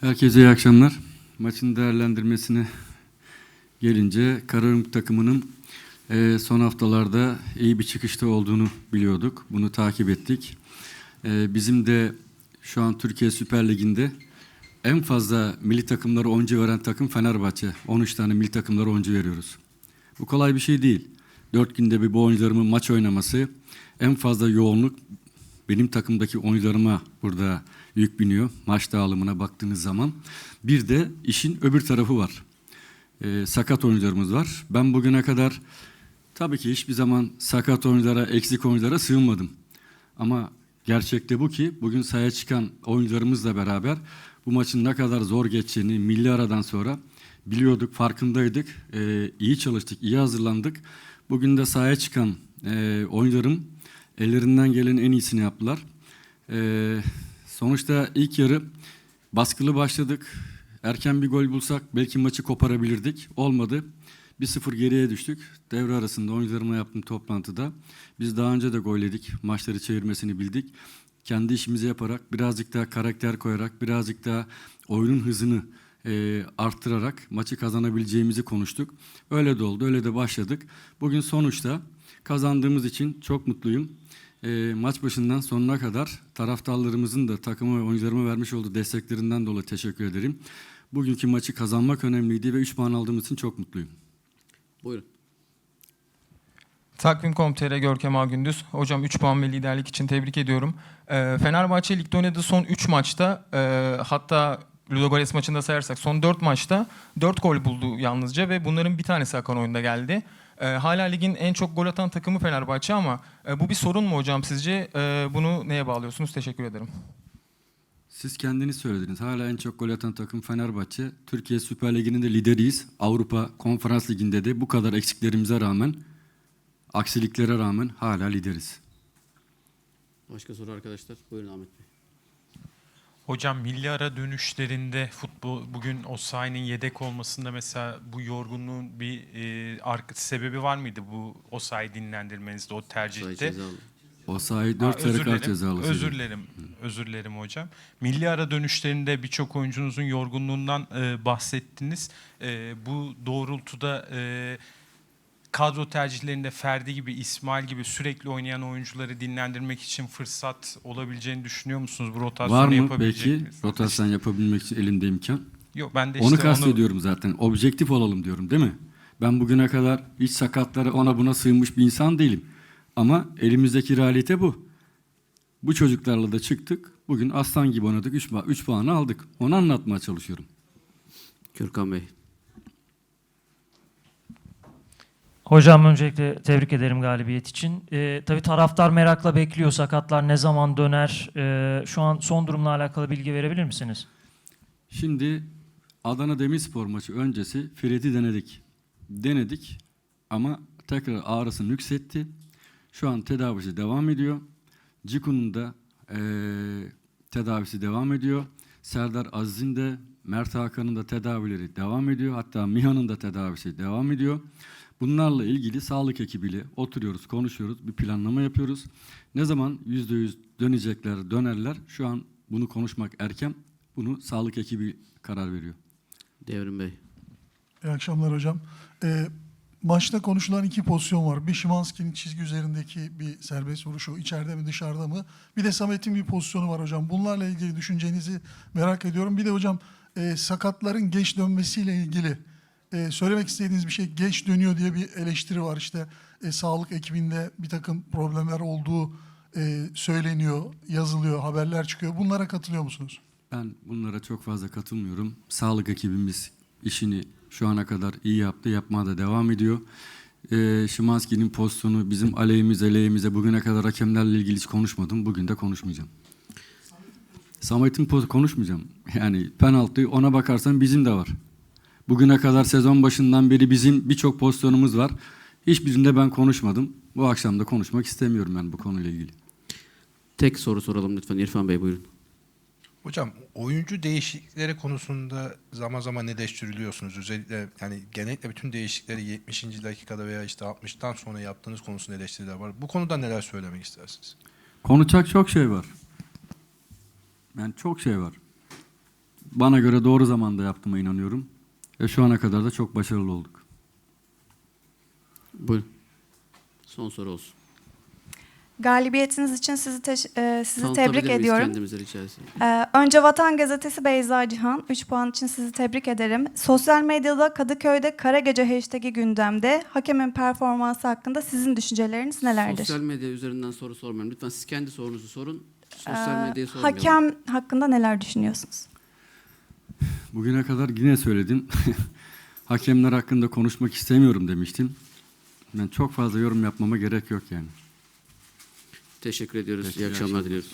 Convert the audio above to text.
Herkese iyi akşamlar. Maçın değerlendirmesine gelince Kararım takımının eee, son haftalarda iyi bir çıkışta olduğunu biliyorduk. Bunu takip ettik. Eee, bizim de şu an Türkiye Süper Ligi'nde en fazla milli takımlara oyuncu veren takım Fenerbahçe. 13 tane milli takımlara oyuncu veriyoruz. Bu kolay bir şey değil. Dört günde bir bu oyuncularımın maç oynaması en fazla yoğunluk benim takımdaki oyuncularıma burada yük biniyor. Maç dağılımına baktığınız zaman. Bir de işin öbür tarafı var. Ee, sakat oyuncularımız var. Ben bugüne kadar tabii ki hiçbir zaman sakat oyunculara, eksik oyunculara sığınmadım. Ama gerçekte bu ki bugün sahaya çıkan oyuncularımızla beraber bu maçın ne kadar zor geçeceğini milli aradan sonra biliyorduk, farkındaydık. Ee, iyi çalıştık, iyi hazırlandık. Bugün de sahaya çıkan e, oyuncularım ellerinden gelen en iyisini yaptılar. Ee, sonuçta ilk yarı baskılı başladık. Erken bir gol bulsak belki maçı koparabilirdik. Olmadı. 1-0 geriye düştük. Devre arasında oyuncularımla yaptığım toplantıda biz daha önce de gol yedik. Maçları çevirmesini bildik. Kendi işimizi yaparak, birazcık daha karakter koyarak, birazcık daha oyunun hızını e, arttırarak maçı kazanabileceğimizi konuştuk. Öyle de oldu, öyle de başladık. Bugün sonuçta kazandığımız için çok mutluyum. E, maç başından sonuna kadar taraftarlarımızın da takıma ve oyuncularıma vermiş olduğu desteklerinden dolayı teşekkür ederim. Bugünkü maçı kazanmak önemliydi ve 3 puan aldığımız için çok mutluyum. Buyurun. Takvim.com.tr Görkem Ağgündüz. Hocam 3 puan ve liderlik için tebrik ediyorum. Ee, Fenerbahçe ligde oynadığı son 3 maçta e, hatta Ludogorets maçında sayarsak son 4 maçta 4 gol buldu yalnızca ve bunların bir tanesi akan oyunda geldi. Ee, hala ligin en çok gol atan takımı Fenerbahçe ama e, bu bir sorun mu hocam sizce? E, bunu neye bağlıyorsunuz? Teşekkür ederim. Siz kendiniz söylediniz. Hala en çok gol atan takım Fenerbahçe. Türkiye Süper Ligi'nin de lideriyiz. Avrupa Konferans Ligi'nde de bu kadar eksiklerimize rağmen, aksiliklere rağmen hala lideriz. Başka soru arkadaşlar. Buyurun Ahmet Bey. Hocam milli ara dönüşlerinde futbol bugün Osayi'nin yedek olmasında mesela bu yorgunluğun bir e, arka, sebebi var mıydı bu Osayi dinlendirmenizde o tercihte? cezalı. O sahi Ha, 4 sarı kart cezalı. Özür dilerim. Özür dilerim hocam. Milli ara dönüşlerinde birçok oyuncunuzun yorgunluğundan e, bahsettiniz. E, bu doğrultuda e, kadro tercihlerinde Ferdi gibi, İsmail gibi sürekli oynayan oyuncuları dinlendirmek için fırsat olabileceğini düşünüyor musunuz? Bu rotasyonu Var mı yapabilecek belki misiniz? rotasyon yapabilmek için elinde imkan? Yok ben de onu işte kastediyorum zaten. Objektif olalım diyorum değil mi? Ben bugüne kadar hiç sakatlara ona buna sığınmış bir insan değilim. Ama elimizdeki realite bu. Bu çocuklarla da çıktık. Bugün aslan gibi oynadık. 3 üç puanı aldık. Onu anlatmaya çalışıyorum. Gürkan Bey. Hocam öncelikle tebrik ederim galibiyet için. Ee, tabii taraftar merakla bekliyor sakatlar ne zaman döner. Ee, şu an son durumla alakalı bilgi verebilir misiniz? Şimdi Adana Demirspor maçı öncesi Fred'i denedik. Denedik ama tekrar ağrısını yükseltti. Şu an tedavisi devam ediyor. Ciku'nun da eee, tedavisi devam ediyor. Serdar Aziz'in de Mert Hakan'ın da tedavileri devam ediyor. Hatta Miha'nın da tedavisi devam ediyor. Bunlarla ilgili sağlık ekibiyle oturuyoruz, konuşuyoruz, bir planlama yapıyoruz. Ne zaman yüzde yüz dönecekler, dönerler. Şu an bunu konuşmak erken. Bunu sağlık ekibi karar veriyor. Devrim Bey. İyi akşamlar hocam. Ee, maçta konuşulan iki pozisyon var. Bir Şimanski'nin çizgi üzerindeki bir serbest vuruşu içeride mi dışarıda mı? Bir de Samet'in bir pozisyonu var hocam. Bunlarla ilgili düşüncenizi merak ediyorum. Bir de hocam e, sakatların geç dönmesiyle ilgili e, söylemek istediğiniz bir şey geç dönüyor diye bir eleştiri var. İşte e, sağlık ekibinde bir takım problemler olduğu e, söyleniyor, yazılıyor, haberler çıkıyor. Bunlara katılıyor musunuz? Ben bunlara çok fazla katılmıyorum. Sağlık ekibimiz işini şu ana kadar iyi yaptı, yapmaya da devam ediyor. Ee, Şimanski'nin pozisyonu bizim aleyhimize, aleyhimize bugüne kadar hakemlerle ilgili hiç konuşmadım. Bugün de konuşmayacağım. Samet'in pozisyonu konuşmayacağım. Yani penaltı ona bakarsan bizim de var. Bugüne kadar sezon başından beri bizim birçok pozisyonumuz var. Hiçbirinde ben konuşmadım. Bu akşam da konuşmak istemiyorum ben bu konuyla ilgili. Tek soru soralım lütfen. İrfan Bey buyurun. Hocam oyuncu değişiklikleri konusunda zaman zaman eleştiriliyorsunuz. Özellikle yani genellikle bütün değişiklikleri 70. dakikada veya işte 60'tan sonra yaptığınız konusunda eleştiriler var. Bu konuda neler söylemek istersiniz? Konuşacak çok şey var. Yani çok şey var. bana göre doğru zamanda yaptığıma inanıyorum. Ve şu ana kadar da çok başarılı olduk. Buyurun. Son soru olsun. Galibiyetiniz için sizi teş- e, sizi Tanıtabilir tebrik miyiz ediyorum. Kendimizi rica etsem. Ee, önce Vatan Gazetesi Beyza Cihan 3 puan için sizi tebrik ederim. Sosyal medyada Kadıköy'de Kara Gece hashtag'i gündemde. Hakemin performansı hakkında sizin düşünceleriniz nelerdir? Sosyal medya üzerinden soru sormayın. Lütfen siz kendi sorunuzu sorun. Sosyal Ee, medyaya sormayalım. hakem hakkında neler düşünüyorsunuz? Bugüne kadar yine söyledim. Hakemler hakkında konuşmak istemiyorum demiştim. Ben çok fazla yorum yapmama gerek yok yani. Teşekkür ediyoruz. Peki, İyi akşamlar. diliyoruz.